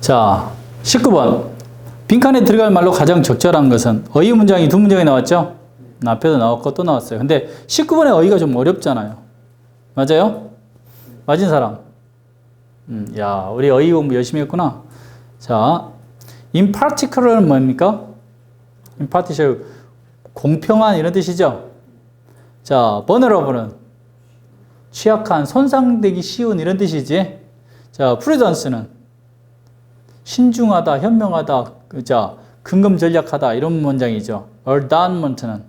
자, 19번. 빈칸에 들어갈 말로 가장 적절한 것은 어휘 문장이 두 문장이 나왔죠? 앞에도 나왔고 또 나왔어요. 근데 19번의 어휘가 좀 어렵잖아요. 맞아요? 맞은 사람. 음, 야, 우리 어휘 공부 열심히 했구나. 자, in particular는 뭡니까? in particular 공평한 이런 뜻이죠. 자, vulnerable는 취약한, 손상되기 쉬운 이런 뜻이지. 자, prudence는 신중하다, 현명하다, 그자 근검 전략하다 이런 문장이죠. adornment는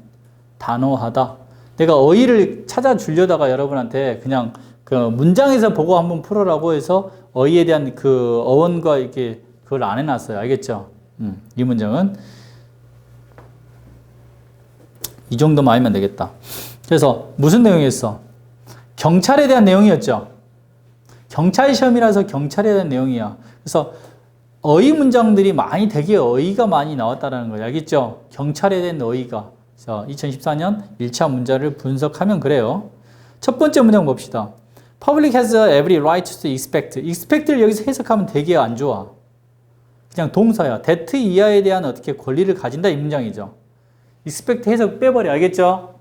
단호하다. 내가 어휘를 찾아주려다가 여러분한테 그냥 그 문장에서 보고 한번 풀어라고 해서 어휘에 대한 그 어원과 이렇게 그걸 안 해놨어요. 알겠죠? 음, 이 문장은 이 정도만 알면 되겠다. 그래서 무슨 내용이었어? 경찰에 대한 내용이었죠. 경찰 시험이라서 경찰에 대한 내용이야. 그래서 어휘 문장들이 많이 되게 어휘가 많이 나왔다는 거예요. 알겠죠? 경찰에 대한 어휘가. 그래서 2014년 1차 문자를 분석하면 그래요. 첫 번째 문장 봅시다. Public has every right to expect. expect를 여기서 해석하면 되게 안 좋아. 그냥 동사야. that 이하에 대한 어떻게 권리를 가진다 이 문장이죠. expect 해석 빼버려. 알겠죠?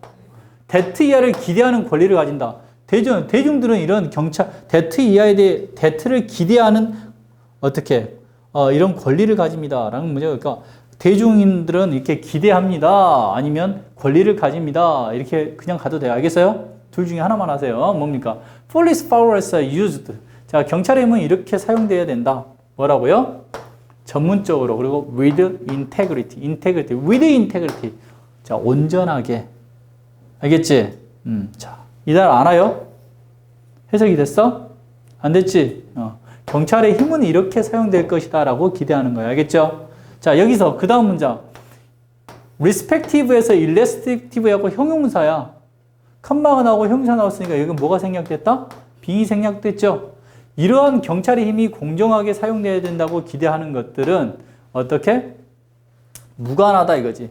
that 이하를 기대하는 권리를 가진다. 대중, 대중들은 이런 경찰, that 이하에 대해, that를 기대하는 어떻게, 어, 이런 권리를 가집니다. 라는 문제가, 그러니까 대중인들은 이렇게 기대합니다. 아니면 권리를 가집니다. 이렇게 그냥 가도 돼요. 알겠어요? 둘 중에 하나만 하세요. 뭡니까? Police powers are used. 자, 경찰의 힘은 이렇게 사용돼야 된다. 뭐라고요? 전문적으로 그리고 with integrity, integrity, with integrity. 자, 온전하게. 알겠지? 음, 자, 이달 알아요? 해석이 됐어? 안 됐지? 어. 경찰의 힘은 이렇게 사용될 것이다 라고 기대하는 거야. 알겠죠? 자, 여기서 그 다음 문장. respective에서 illustrative하고 형용사야. 칸마가 나오고 형용사 나왔으니까 여기 뭐가 생략됐다? 빙이 생략됐죠? 이러한 경찰의 힘이 공정하게 사용돼야 된다고 기대하는 것들은 어떻게? 무관하다 이거지.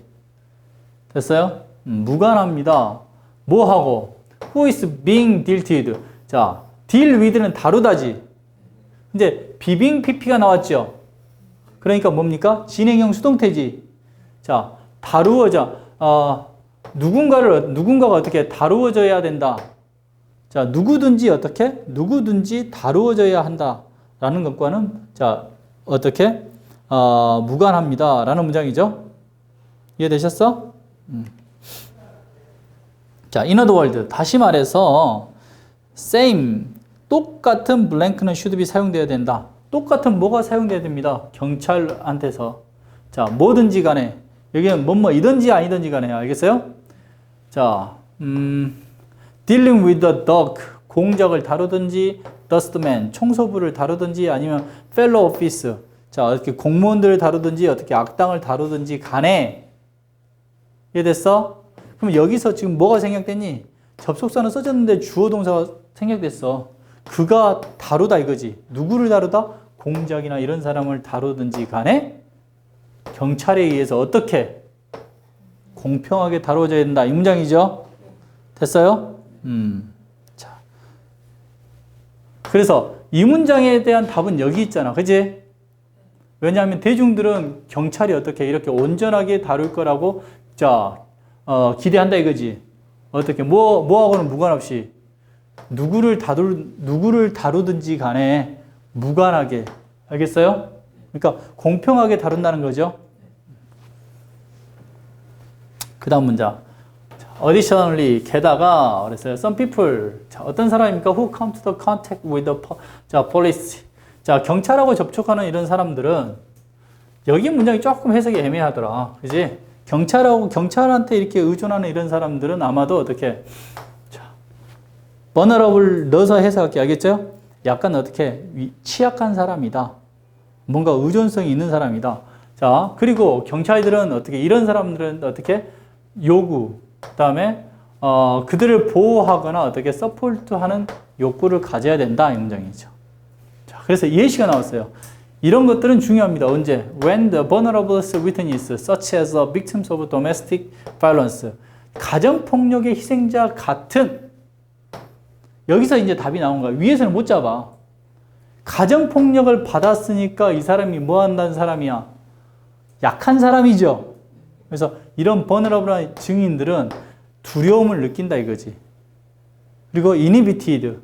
됐어요? 음, 무관합니다. 뭐하고? Who is being dealt with? 자, deal with는 다루다지. 이제 비빙 PP가 나왔죠. 그러니까 뭡니까? 진행형 수동태지. 자, 다루어져. 어, 누군가를 누군가가 어떻게 다루어져야 된다. 자, 누구든지 어떻게? 누구든지 다루어져야 한다라는 것과는 자, 어떻게? 어, 무관합니다라는 문장이죠. 이해되셨어? 음. 자, in other 다시 말해서 same 똑같은 blank는 should be 사용되어야 된다. 똑같은 뭐가 사용돼야 됩니다. 경찰한테서. 자, 뭐든지 간에 여기는 뭐뭐 이든지 아니든지 간에 알겠어요? 자, 음, dealing with the dog 공작을 다루든지 dustman 청소부를 다루든지 아니면 fellow office 자, 어떻게 공무원들을 다루든지 어떻게 악당을 다루든지 간에 이해됐어? 그럼 여기서 지금 뭐가 생략됐니? 접속사는 써졌는데 주어 동사가 생략됐어. 그가 다루다 이거지. 누구를 다루다? 공작이나 이런 사람을 다루든지 간에 경찰에 의해서 어떻게 공평하게 다루어져야 된다. 이 문장이죠. 됐어요? 음. 자. 그래서 이 문장에 대한 답은 여기 있잖아. 그지? 왜냐하면 대중들은 경찰이 어떻게 이렇게 온전하게 다룰 거라고 자, 어, 기대한다 이거지. 어떻게 뭐 뭐하고는 무관없이 누구를 다룰 누구를 다루든지 간에 무관하게 알겠어요? 그러니까 공평하게 다룬다는 거죠. 그다음 문장. Additionally, 게다가 그랬어요. Some people. 자, 어떤 사람입니까? Who come to the contact with the 자, police. 자, 경찰하고 접촉하는 이런 사람들은 여기 문장이 조금 해석이 애매하더라. 그지? 경찰하고 경찰한테 이렇게 의존하는 이런 사람들은 아마도 어떻게 자, vulnerable 넣어서 해석할게 알겠죠? 약간 어떻게 위- 취약한 사람이다. 뭔가 의존성이 있는 사람이다. 자, 그리고 경찰들은 어떻게 이런 사람들은 어떻게 요구, 그다음에 어, 그들을 보호하거나 어떻게 서포트하는 욕구를 가져야 된다 이 문장이죠. 자, 그래서 예시가 나왔어요. 이런 것들은 중요합니다. 언제? When the vulnerable witness, such as the victims of domestic violence, 가정 폭력의 희생자 같은 여기서 이제 답이 나온 거야. 위에서는 못 잡아. 가정폭력을 받았으니까 이 사람이 뭐 한다는 사람이야? 약한 사람이죠. 그래서 이런 버너러블한 증인들은 두려움을 느낀다 이거지. 그리고 이니비티드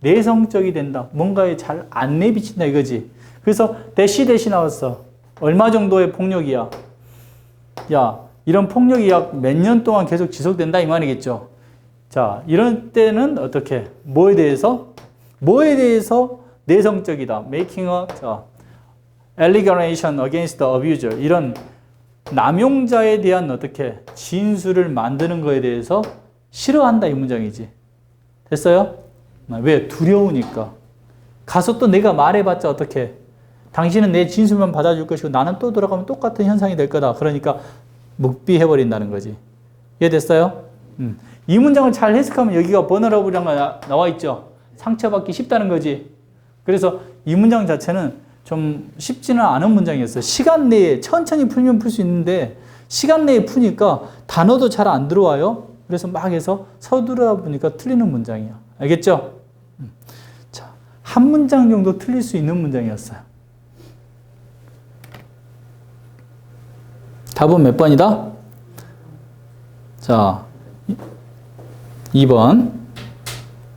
내성적이 된다. 뭔가에 잘 안 내비친다 이거지. 그래서 대시 대시 나왔어. 얼마 정도의 폭력이야? 야, 이런 폭력이 약 몇 년 동안 계속 지속된다 이 말이겠죠. 자, 이런 때는 어떻게? 뭐에 대해서? 뭐에 대해서 내성적이다. making a 자, allegation against the abuser. 이런 남용자에 대한 어떻게 진술을 만드는 거에 대해서 싫어한다 이 문장이지. 됐어요? 왜? 두려우니까. 가서 또 내가 말해봤자 어떻게? 당신은 내 진술만 받아줄 것이고 나는 또 돌아가면 똑같은 현상이 될 거다. 그러니까 묵비해버린다는 거지. 이해됐어요? 음. 이 문장을 잘 해석하면 여기가 거 나와 있죠. 상처받기 쉽다는 거지. 그래서 이 문장 자체는 좀 쉽지는 않은 문장이었어요. 시간 내에 천천히 풀면 풀 수 있는데 시간 내에 푸니까 단어도 잘 안 들어와요. 그래서 막 해서 서두르다 보니까 틀리는 문장이야. 알겠죠? 음. 자, 한 문장 정도 틀릴 수 있는 문장이었어요. 답은 몇 번이다? 자, 2번.